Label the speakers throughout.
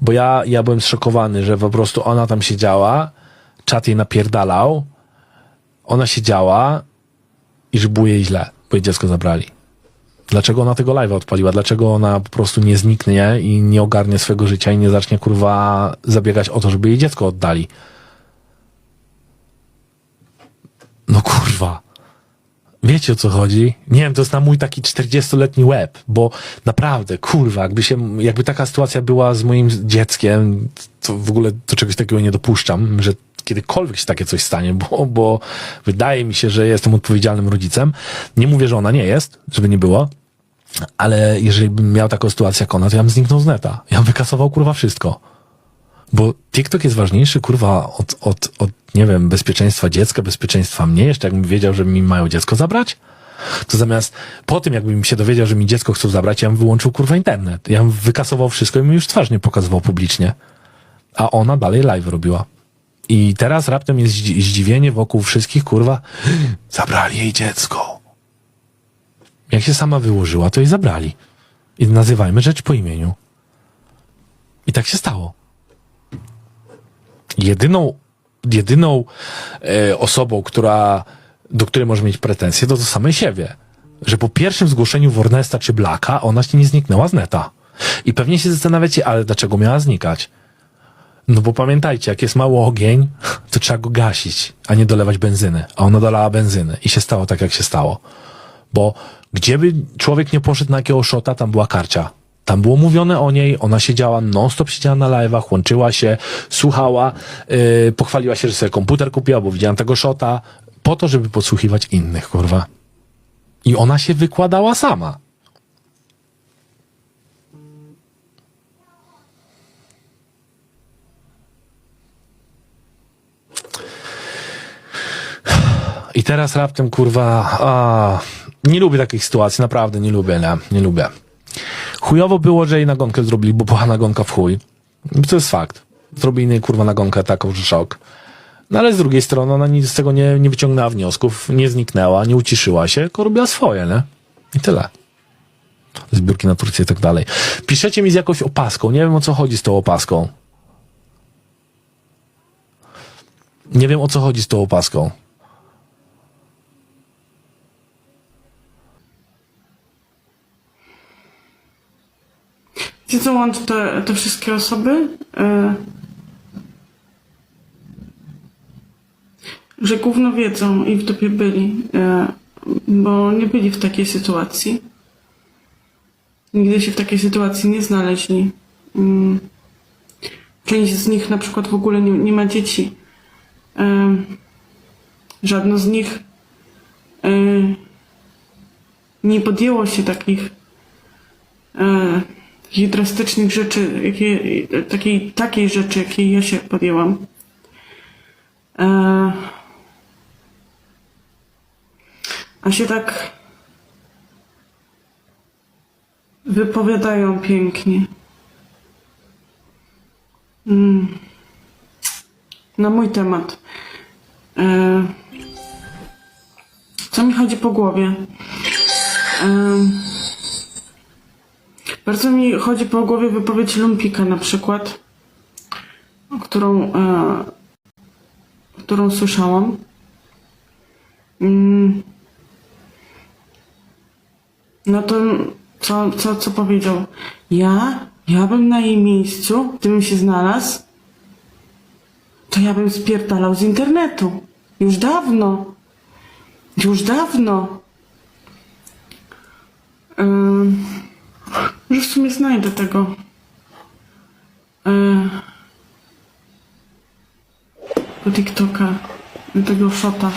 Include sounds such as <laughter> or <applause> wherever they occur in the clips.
Speaker 1: Bo ja, ja byłem zszokowany, że po prostu ona tam siedziała, czat jej napierdalał, ona siedziała i że było jej źle, bo jej dziecko zabrali. Dlaczego ona tego live'a odpaliła? Dlaczego ona po prostu nie zniknie i nie ogarnie swojego życia i nie zacznie kurwa zabiegać o to, żeby jej dziecko oddali? No kurwa. Wiecie o co chodzi? Nie wiem, to jest na mój taki 40-letni łeb, bo naprawdę, kurwa, jakby się, jakby taka sytuacja była z moim dzieckiem, to w ogóle do czegoś takiego nie dopuszczam, że kiedykolwiek się takie coś stanie, bo, bo wydaje mi się, że jestem odpowiedzialnym rodzicem. Nie mówię, że ona nie jest, żeby nie było, ale jeżeli bym miał taką sytuację jak ona, to ja bym zniknął z neta. Ja bym wykasował, kurwa, wszystko. Bo TikTok jest ważniejszy, kurwa, od, od, od, nie wiem, bezpieczeństwa dziecka, bezpieczeństwa mnie. Jeszcze jakbym wiedział, że mi mają dziecko zabrać, to zamiast po tym, jakbym się dowiedział, że mi dziecko chcą zabrać, ja bym wyłączył, kurwa, internet. Ja bym wykasował wszystko i bym już twarz nie pokazywał publicznie. A ona dalej live robiła. I teraz raptem jest zdzi- zdziwienie wokół wszystkich, kurwa, <gasps> zabrali jej dziecko. Jak się sama wyłożyła, to jej zabrali. I nazywajmy rzecz po imieniu. I tak się stało jedyną, jedyną e, osobą, która, do której może mieć pretensje, to do samej siebie. Że po pierwszym zgłoszeniu Warnesta czy Blacka ona się nie zniknęła z neta. I pewnie się zastanawiacie, ale dlaczego miała znikać? No bo pamiętajcie, jak jest mały ogień, to trzeba go gasić, a nie dolewać benzyny. A ona dolała benzyny i się stało tak, jak się stało. Bo gdzie by człowiek nie poszedł na jakiego szota, tam była karcia. Tam było mówione o niej, ona siedziała, non-stop siedziała na live'ach, łączyła się, słuchała, yy, pochwaliła się, że sobie komputer kupiła, bo widziałam tego szota, po to, żeby podsłuchiwać innych, kurwa. I ona się wykładała sama. I teraz raptem, kurwa, a, nie lubię takich sytuacji, naprawdę nie lubię, nie, nie lubię. Chujowo było, że jej nagonkę zrobili, bo była nagonka w chuj. To jest fakt. Zrobili jej, kurwa, nagonkę taką, że szok. No ale z drugiej strony ona nic z tego nie, nie wyciągnęła wniosków, nie zniknęła, nie uciszyła się, tylko robiła swoje, nie? I tyle. Zbiórki na Turcję i tak dalej. Piszecie mi z jakąś opaską, nie wiem o co chodzi z tą opaską. Nie wiem o co chodzi z tą opaską.
Speaker 2: Co łączy te, te wszystkie osoby? E, że gówno wiedzą i w dupie byli, e, bo nie byli w takiej sytuacji. Nigdy się w takiej sytuacji nie znaleźli. Mm. Część z nich na przykład w ogóle nie, nie ma dzieci. E, żadno z nich nie podjęło się takich takich drastycznych rzeczy, jakie, takiej, takiej rzeczy, jakiej ja się podjęłam. E, a się tak wypowiadają pięknie. Mm. Na mój temat. E, co mi chodzi po głowie? E, bardzo mi chodzi po głowie wypowiedź Lumpika na przykład, którą, e, którą słyszałam. Mm. No to co, co, co powiedział? Ja? Ja bym na jej miejscu, gdybym się znalazł, to ja bym spierdalał z internetu. Już dawno. Już dawno. Ym... Może w sumie znajdę tego. E, do TikToka. Tego shota.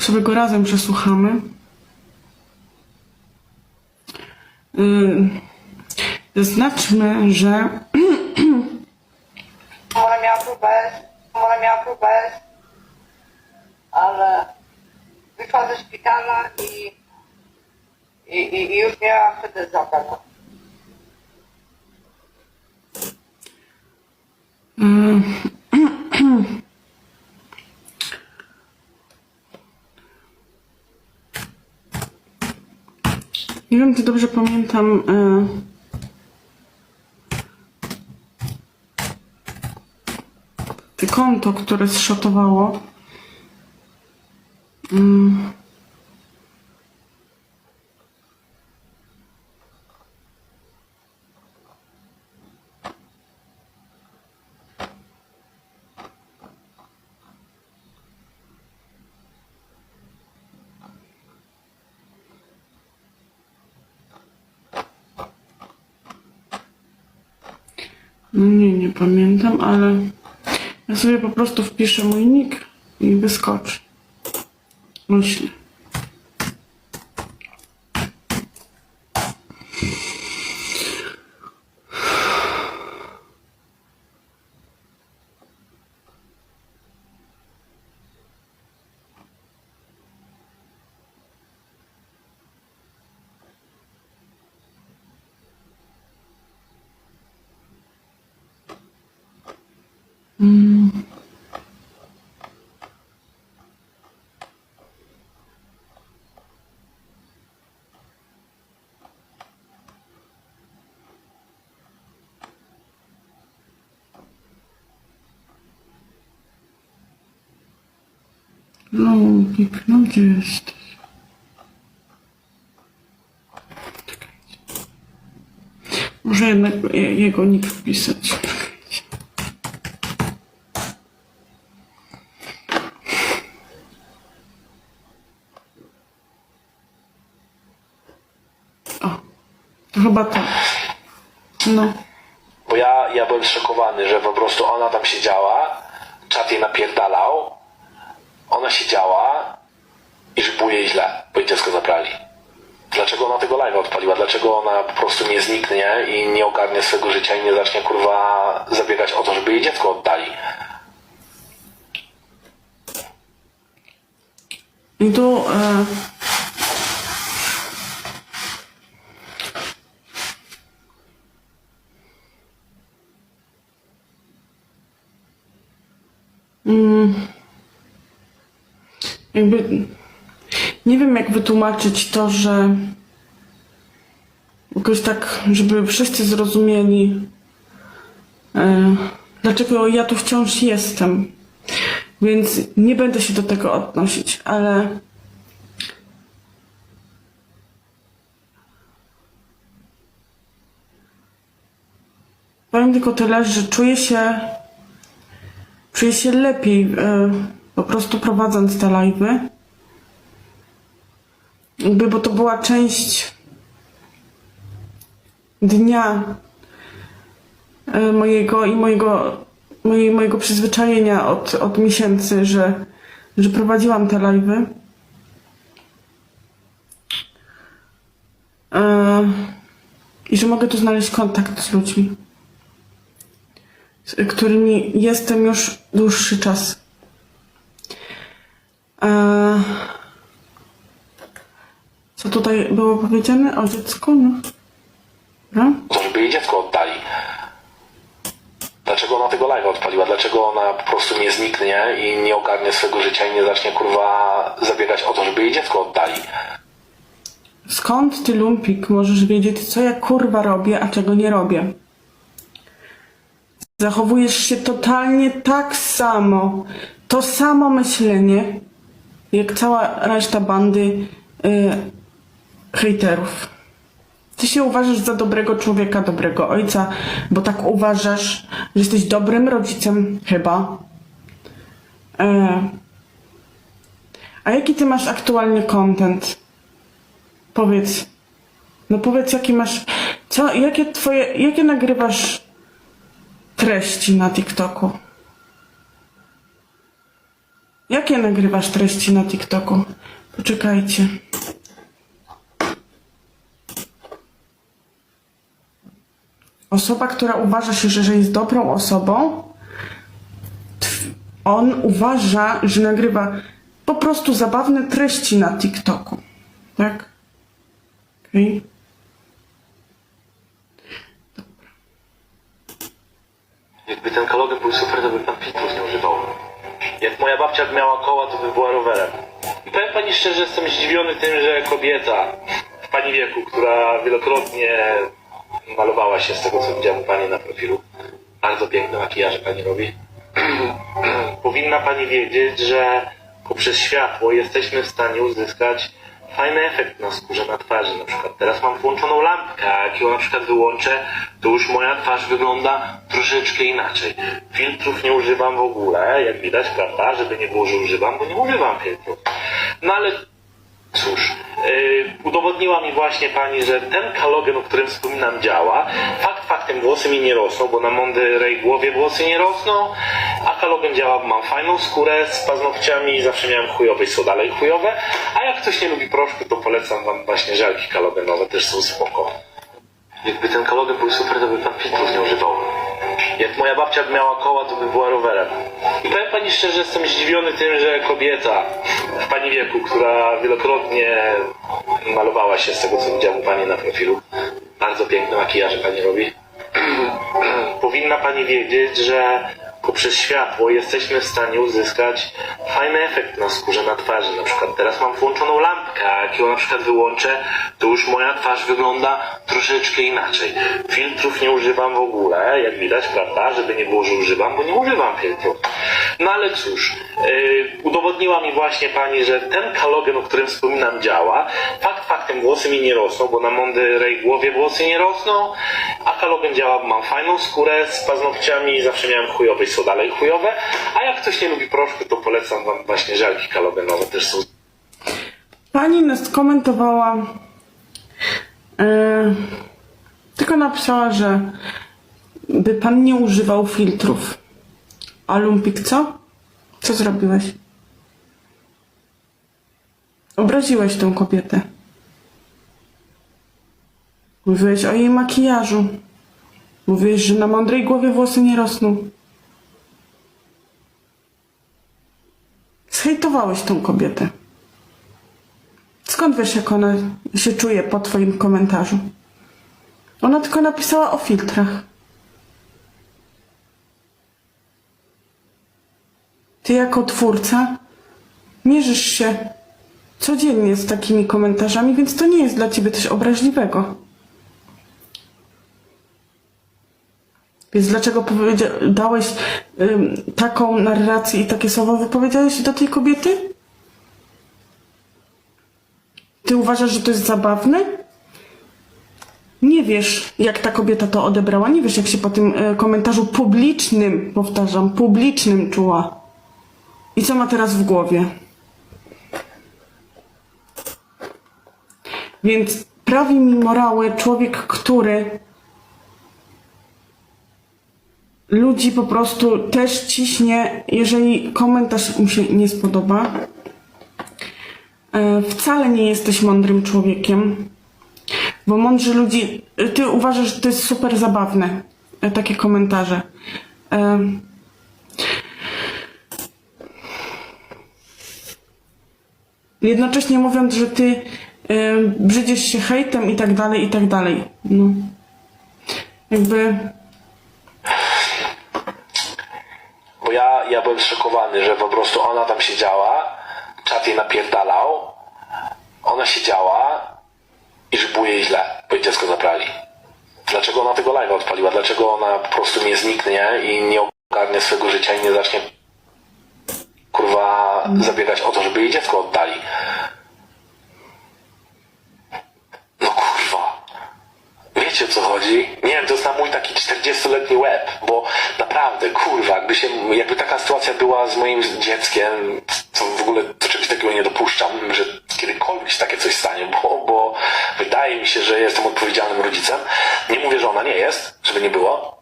Speaker 2: Sobie go razem przesłuchamy. Y, Zaznaczmy, że <clears throat>
Speaker 3: Ona miała próbę, ona miała próbę, ale wyszła ze szpitala i, i, i, i już miała wtedy zabrana.
Speaker 2: Nie wiem, czy dobrze pamiętam. Te konto, które zszotowało. Mm. Nie, nie pamiętam, ale ja sobie po prostu wpiszę mój nick i wyskoczy. Myślę. No, gdzie jesteś? Może jednak je- jego nick wpisać. O, to chyba to. No.
Speaker 1: Bo ja, ja byłem zszokowany, że po prostu ona tam siedziała, czat jej napierdalał, ona siedziała i że było jej źle, bo jej dziecko zabrali. Dlaczego ona tego live'a odpaliła? Dlaczego ona po prostu nie zniknie i nie ogarnie swojego życia i nie zacznie kurwa zabiegać o to, żeby jej dziecko oddali?
Speaker 2: I tu e, jakby nie wiem jak wytłumaczyć to, że jakoś tak, żeby wszyscy zrozumieli e, dlaczego ja tu wciąż jestem. Więc nie będę się do tego odnosić, ale powiem tylko tyle, że czuję się czuję się lepiej e, po prostu prowadząc te live'y. Jakby, bo to była część dnia e, mojego i mojego, mojego przyzwyczajenia od, od miesięcy, że, że prowadziłam te live'y. E, I że mogę tu znaleźć kontakt z ludźmi, z którymi jestem już dłuższy czas. E, co tutaj było powiedziane o dziecku? No.
Speaker 1: To, żeby jej dziecko oddali. Dlaczego ona tego live'a odpaliła? Dlaczego ona po prostu nie zniknie i nie ogarnie swojego życia i nie zacznie kurwa zabiegać o to, żeby jej dziecko oddali?
Speaker 2: Skąd ty, lumpik, możesz wiedzieć, co ja kurwa robię, a czego nie robię? Zachowujesz się totalnie tak samo, to samo myślenie, jak cała reszta bandy y, hejterów. Ty się uważasz za dobrego człowieka, dobrego ojca, bo tak uważasz, że jesteś dobrym rodzicem, chyba. E, a jaki ty masz aktualnie content? Powiedz. No powiedz, jaki masz. Co, jakie twoje. Jakie nagrywasz treści na TikToku? Jakie nagrywasz treści na TikToku? Poczekajcie. Osoba, która uważa się, że, jest dobrą osobą, on uważa, że nagrywa po prostu zabawne treści na TikToku. Tak? Okej.
Speaker 1: Jakby ten kalogen był super, to by pan filtrów nie używał. Jak moja babcia miała koła, to by była rowerem. I powiem pani szczerze, jestem zdziwiony tym, że kobieta w
Speaker 4: pani wieku, która wielokrotnie malowała się z tego, co widziałem pani na profilu. Bardzo piękne makijaże pani robi. <clears throat> Powinna pani wiedzieć, że poprzez światło jesteśmy w stanie uzyskać fajny efekt na skórze, na twarzy. Na przykład teraz mam włączoną lampkę, a jak ją na przykład wyłączę, to już moja twarz wygląda troszeczkę inaczej. Filtrów nie używam w ogóle, jak widać, prawda? Żeby nie było, że używam, bo nie używam filtrów. No ale Cóż, udowodniła mi właśnie pani, że ten kalogen, o którym wspominam, działa. Fakt faktem włosy mi nie rosną, bo na mądrej głowie włosy nie rosną, a kalogen działa, mam fajną skórę z paznokciami, zawsze miałem chujowe i są dalej chujowe. A jak ktoś nie lubi proszku, to polecam wam właśnie żelki kalogenowe, też są spoko. Jakby ten kalogen był super, to by pan filtrów nie używał. Jak moja babcia miała koła, to by była rowerem. I powiem pani szczerze, jestem zdziwiony tym, że kobieta w pani wieku, która wielokrotnie malowała się z tego, co widziałem u pani na profilu. Bardzo piękne makijaże pani robi. <clears throat> Powinna pani wiedzieć, że poprzez światło jesteśmy w stanie uzyskać fajny efekt na skórze, na twarzy. Na przykład teraz mam włączoną lampkę, a jak ją na przykład wyłączę, to już moja twarz wygląda troszeczkę inaczej. Filtrów nie używam w ogóle, jak widać, prawda? Żeby nie było, że używam, bo nie używam filtrów. No ale cóż, yy, udowodniła mi właśnie pani, że ten kalogen, o którym wspominam, działa. Fakt faktem włosy mi nie rosną, bo na mądrej głowie włosy nie rosną, a kalogen działa, bo mam fajną skórę z paznokciami, zawsze miałem chujowe i są dalej chujowe. A jak ktoś nie lubi proszku, to polecam wam właśnie żelki kalogenowe, też są
Speaker 2: Pani nas komentowała, e, tylko napisała, że by pan nie używał filtrów. A Lumpik co? Co zrobiłeś? Obraziłeś tą kobietę. Mówiłeś o jej makijażu. Mówiłeś, że na mądrej głowie włosy nie rosną. Zhejtowałeś tą kobietę. Skąd wiesz, jak ona się czuje po twoim komentarzu? Ona tylko napisała o filtrach. Ty jako twórca mierzysz się codziennie z takimi komentarzami, więc to nie jest dla ciebie coś obraźliwego. Więc dlaczego dałeś taką narrację i takie słowa wypowiedziałeś do tej kobiety? Ty uważasz, że to jest zabawne? Nie wiesz, jak ta kobieta to odebrała. Nie wiesz, jak się po tym e, komentarzu publicznym, powtarzam, publicznym czuła. I co ma teraz w głowie? Więc prawi mi morałę człowiek, który ludzi po prostu też ciśnie, jeżeli komentarz mu się nie spodoba. E, Wcale nie jesteś mądrym człowiekiem, bo mądrzy ludzi. Ty uważasz, że to jest super zabawne, e, takie komentarze. Jednocześnie mówiąc, że ty e, brzydziesz się hejtem i tak dalej, i tak dalej. No. Jakby.
Speaker 4: Bo ja, ja byłem zszokowany, że po prostu ona tam siedziała, czat jej napierdalał, ona siedziała i że było jej źle, bo jej dziecko zabrali. Dlaczego ona tego live'a odpaliła? Dlaczego ona po prostu nie zniknie i nie ogarnie swojego życia i nie zacznie kurwa zabiegać o to, żeby jej dziecko oddali? No kurwa. Wiecie o co chodzi? Nie wiem, to jest na mój taki 40-letni łeb, bo naprawdę, kurwa, jakby się, jakby taka sytuacja była z moim dzieckiem, to w ogóle do czegoś takiego nie dopuszczam, że kiedykolwiek się takie coś stanie, bo, bo wydaje mi się, że jestem odpowiedzialnym rodzicem. Nie mówię, że ona nie jest, żeby nie było,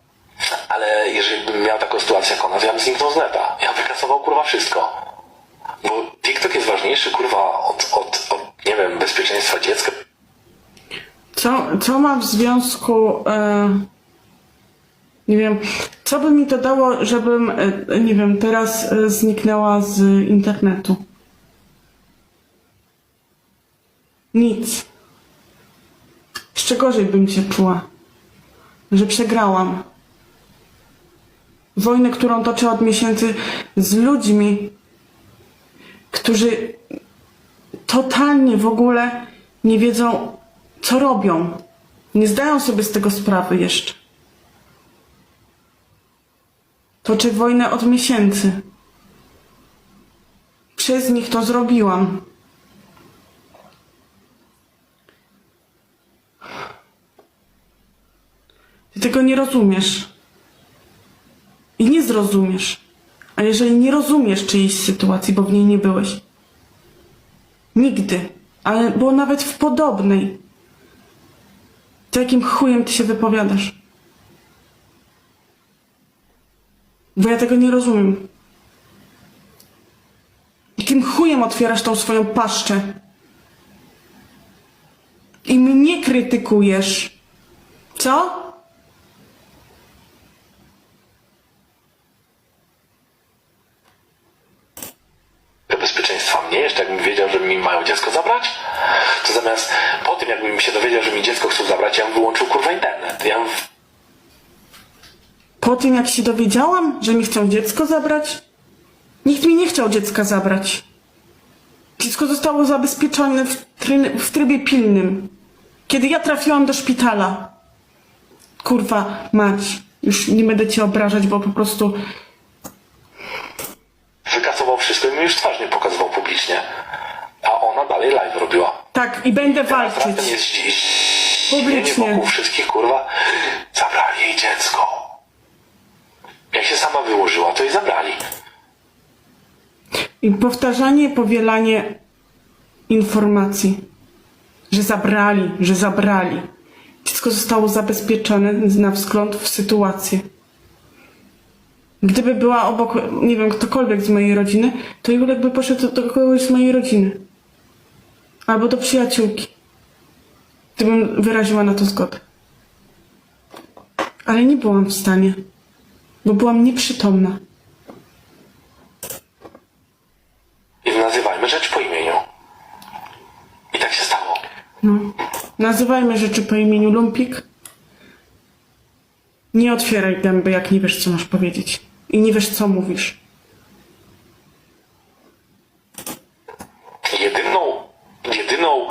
Speaker 4: ale jeżeli bym miał taką sytuację jak ona, to ja bym zniknął z neta. Ja bym wykasował, kurwa, wszystko. Bo TikTok jest ważniejszy, kurwa, od, od, od nie wiem, bezpieczeństwa dziecka,
Speaker 2: Co, co ma w związku. E, nie wiem, co by mi to dało, żebym, e, nie wiem, teraz e, zniknęła z internetu? Nic. Jeszcze gorzej bym się czuła, że przegrałam. Wojnę, którą toczę od miesięcy z ludźmi, którzy totalnie w ogóle nie wiedzą, co robią. Nie zdają sobie z tego sprawy jeszcze. Toczę wojnę od miesięcy. Przez nich to zrobiłam. Ty tego nie rozumiesz. I nie zrozumiesz. A jeżeli nie rozumiesz czyjejś sytuacji, bo w niej nie byłeś, nigdy, ale było nawet w podobnej, to jakim chujem ty się wypowiadasz? Bo ja tego nie rozumiem. Jakim chujem otwierasz tą swoją paszczę? I mnie krytykujesz. Co?
Speaker 1: do bezpieczeństwa mnie, jeszcze jakbym wiedział, że mi mają dziecko zabrać, to zamiast po tym, jakbym się dowiedział, że mi dziecko chcą zabrać, ja bym wyłączył kurwa internet. Ja bym
Speaker 2: Po tym, jak się dowiedziałam, że mi chcą dziecko zabrać, nikt mi nie chciał dziecka zabrać. Dziecko zostało zabezpieczone w, w trybie pilnym. Kiedy ja trafiłam do szpitala. Kurwa, mać. Już nie będę cię obrażać, bo po prostu
Speaker 1: wykasował wszystko i mi już twarz nie pokazywał A ona dalej live robiła.
Speaker 2: tak i będę
Speaker 1: Teraz
Speaker 2: walczyć.
Speaker 1: jest dziś.
Speaker 2: Publicznie.
Speaker 1: wokół wszystkich, kurwa, zabrali jej dziecko. Jak się sama wyłożyła, to jej zabrali.
Speaker 2: I powtarzanie, powielanie informacji, że zabrali, że zabrali. Dziecko zostało zabezpieczone na wzgląd w sytuację. Gdyby była obok, nie wiem, ktokolwiek z mojej rodziny, to Julek by poszedł do kogoś z mojej rodziny. Albo do przyjaciółki. Gdybym wyraziła na to zgodę. Ale nie byłam w stanie, bo byłam nieprzytomna.
Speaker 1: I nazywajmy rzecz po imieniu. I tak się stało.
Speaker 2: No. Nazywajmy rzeczy po imieniu Lumpik. Nie otwieraj gęby, jak nie wiesz, co masz powiedzieć. I nie wiesz, co mówisz.
Speaker 1: Jedyną, jedyną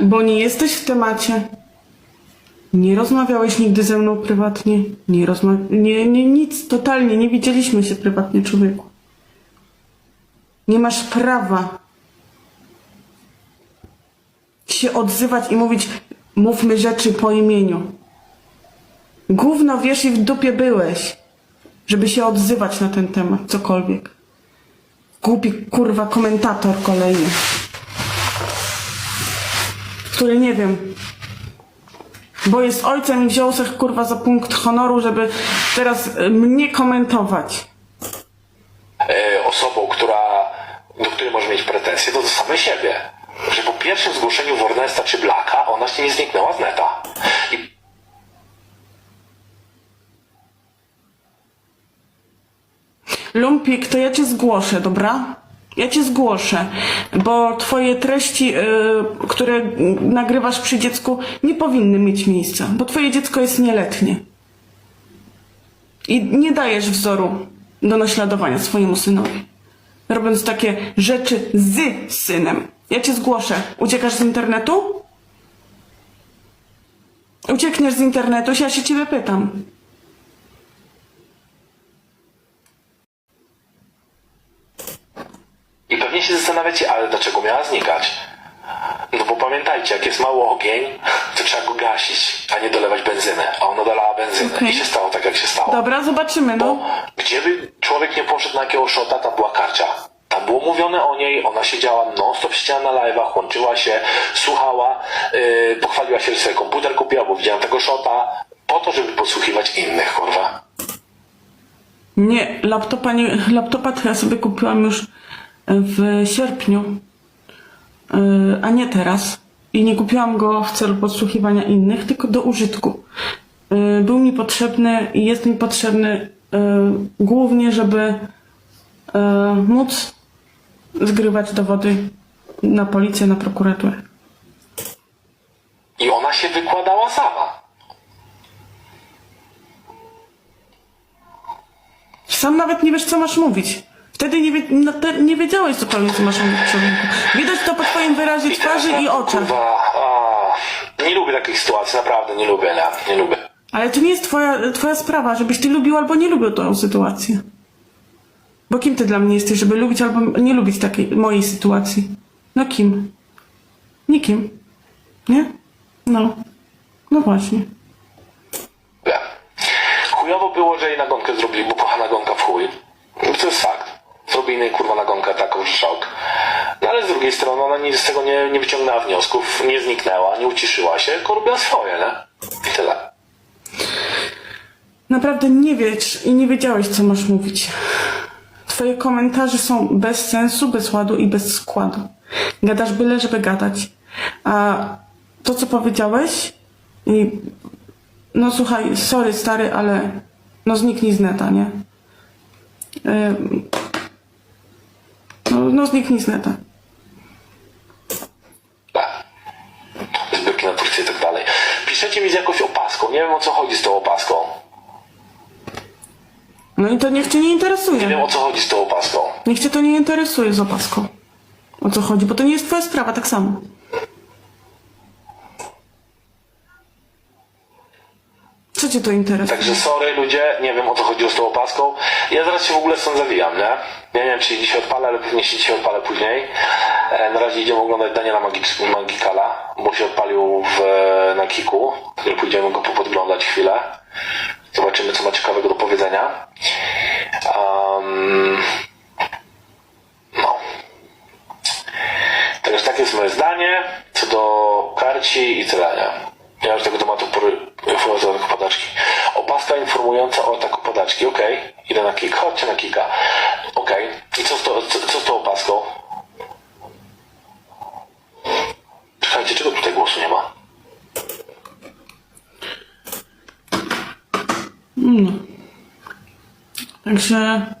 Speaker 2: Bo nie jesteś w temacie. Nie rozmawiałeś nigdy ze mną prywatnie. Nie rozma... Nie, nie, nic, totalnie. Nie widzieliśmy się prywatnie, człowieku. Nie masz prawa się odzywać i mówić mówmy rzeczy po imieniu. Gówno wiesz i w dupie byłeś, żeby się odzywać na ten temat, cokolwiek. Głupi, kurwa, komentator kolejny który nie wiem, bo jest ojcem i wziął sobie kurwa za punkt honoru, żeby teraz y, mnie komentować.
Speaker 1: e, osobą, która, do której może mieć pretensje, to do samej siebie. Że po pierwszym zgłoszeniu Warnesta czy Blaka ona się nie zniknęła z neta. I
Speaker 2: Lumpik, to ja cię zgłoszę, dobra? Ja cię zgłoszę, bo twoje treści, y, które nagrywasz przy dziecku, nie powinny mieć miejsca, bo twoje dziecko jest nieletnie. I nie dajesz wzoru do naśladowania swojemu synowi. Robiąc takie rzeczy z synem. Ja cię zgłoszę. Uciekasz z internetu? Uciekniesz z internetu, ja się ciebie pytam.
Speaker 1: I pewnie się zastanawiacie, ale dlaczego miała znikać? No bo pamiętajcie, jak jest mały ogień, to trzeba go gasić, a nie dolewać benzyny. A ona dolała benzynę
Speaker 2: Okej.
Speaker 1: i się stało tak, jak się stało.
Speaker 2: Dobra, zobaczymy, no.
Speaker 1: Bo gdzie by człowiek nie poszedł na jakiegoś szota, tam była karcia. Tam było mówione o niej, ona siedziała non-stop siedziała na live'ach, łączyła się, słuchała, yy, pochwaliła się, że sobie komputer kupiła, bo widziałem tego szota, po to, żeby podsłuchiwać innych, kurwa.
Speaker 2: Nie, laptopa, nie, laptopa to ja sobie kupiłam już w sierpniu, yy, a nie teraz. I nie kupiłam go w celu podsłuchiwania innych, tylko do użytku. Yy, Był mi potrzebny i jest mi potrzebny yy, głównie, żeby móc zgrywać dowody na policję, na prokuraturę.
Speaker 1: I ona się wykładała sama.
Speaker 2: Sam nawet nie wiesz, co masz mówić. Wtedy nie, wie, no, te, nie wiedziałeś zupełnie, co masz mówić człowieku. Widać to po twoim wyrazie twarzy i oczach.
Speaker 1: Kurwa, a, nie lubię takich sytuacji, naprawdę nie lubię, nie, nie lubię.
Speaker 2: Ale to nie jest twoja, twoja sprawa, żebyś ty lubił albo nie lubił tą sytuację. Bo kim ty dla mnie jesteś, żeby lubić albo nie lubić takiej mojej sytuacji? No kim? Nikim. Nie? No. No właśnie.
Speaker 1: Chujowo było, że jej nagonkę zrobili, bo kocha nagonka w chuj. No To jest fakt. Jej kurwa nagonkę taką, szok. No ale z drugiej strony ona nic z tego nie, nie wyciągnęła wniosków, nie zniknęła, nie uciszyła się, tylko robiła swoje, nie? I tyle.
Speaker 2: Naprawdę nie wiesz i nie wiedziałeś, co masz mówić. Twoje komentarze są bez sensu, bez ładu i bez składu. Gadasz byle, żeby gadać. A to, co powiedziałeś i... No słuchaj, sorry stary, ale no zniknij z neta, nie? Ym, No, no zniknij z neta.
Speaker 1: Zbytki na Turcję i tak dalej. Piszecie mi z jakąś opaską, nie wiem o co chodzi z tą opaską.
Speaker 2: No i to niech cię nie interesuje.
Speaker 1: Nie wiem o co chodzi z tą opaską.
Speaker 2: Niech cię to nie interesuje z opaską. O co chodzi, bo to nie jest twoja sprawa, tak samo. Co cię to interesuje?
Speaker 1: Także sorry ludzie, nie wiem o co chodziło z tą opaską. Ja zaraz się w ogóle stąd zawijam, nie? Nie wiem czy dzisiaj odpalę, ale pewnie się dzisiaj odpalę później. E, na razie idziemy oglądać Daniela Magik- Magikala, bo się odpalił w, na Kiku. Pójdziemy go popodglądać chwilę. Zobaczymy co ma ciekawego do powiedzenia. Um, no. Także takie jest moje zdanie co do karci i nie? Ja już tego tematu pory informacja o ataku padaczki. Opaska informująca o ataku padaczki, okej. Idę na kik, chodźcie na kika. Okej. I co z, to, co, co z tą opaską? Czekajcie, czego tutaj głosu nie ma?
Speaker 2: Także.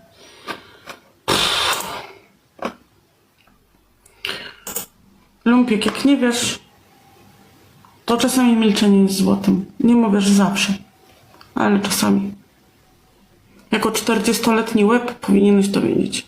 Speaker 2: Lumpik, jak nie wiesz, to czasami milczenie jest złotem. Nie mówię, że zawsze, ale czasami. Jako 40-letni łeb powinieneś to wiedzieć.